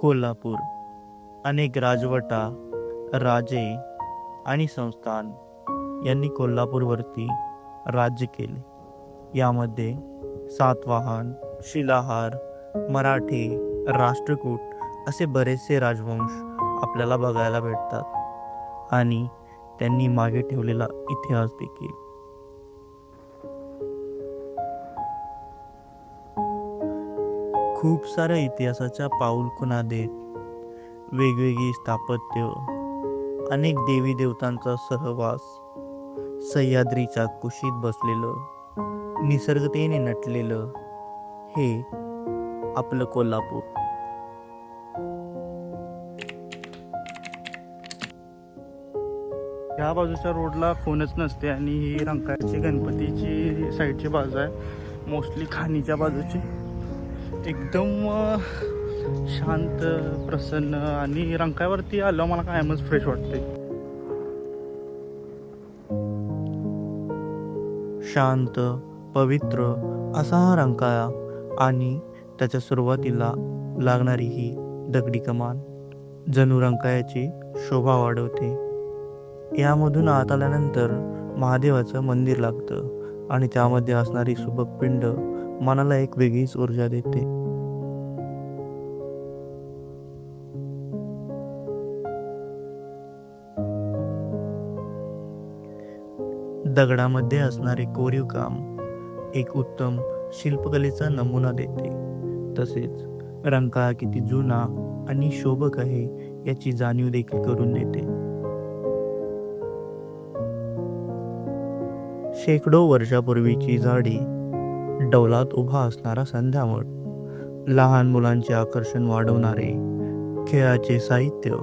कोल्हापूर अनेक राजवटा राजे आणि संस्थान यांनी कोल्हापूरवरती राज्य केले. यामध्ये सातवाहन शिलाहार मराठे राष्ट्रकूट असे बरेचसे राजवंश आपल्याला बघायला भेटतात आणि त्यांनी मागे ठेवलेला इतिहास देखील. खूप साऱ्या इतिहासाच्या पाऊलखुणा देत वेगवेगळी स्थापत्य अनेक देवी देवतांचा सहवास सह्याद्रीच्या कुशीत बसलेलं निसर्गतेने नटलेलं हे आपलं कोल्हापूर. ह्या बाजूच्या रोडला कोणच नसते आणि ही रंकाळ्याची गणपतीची साईडची बाजू आहे. मोस्टली खाणीच्या बाजूची. एकदम शांत प्रसन्न आणि रंकाळ्यावरती आलं मला कायमच फ्रेश वाटते शांत पवित्र असा हा रंकाळा आणि त्याच्या सुरुवातीला लागणारी ही दगडी कमान जणू रंकाळ्याची शोभा वाढवते. यामधून आत आल्यानंतर महादेवाचं मंदिर लागतं आणि त्यामध्ये असणारी सुबक पिंड मनाला एक वेगळीच ऊर्जा देते. दगडामध्ये असणारे कोरीव काम एक उत्तम शिल्पकलेचा नमुना देते. तसेच रंकाळा किती जुना आणि शोभक आहे याची जाणीव देखील करून देते. शेकडो वर्षापूर्वीची झाडी डौलात उभा असणारा संध्यामळ लहान मुलांचे आकर्षण वाढवणारे खेळाचे साहित्य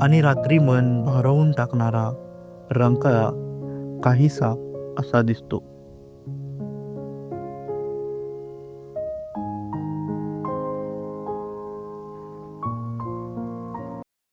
आणि रात्री मन भरवून टाकणारा रंकाळा काहीसा असा दिसतो.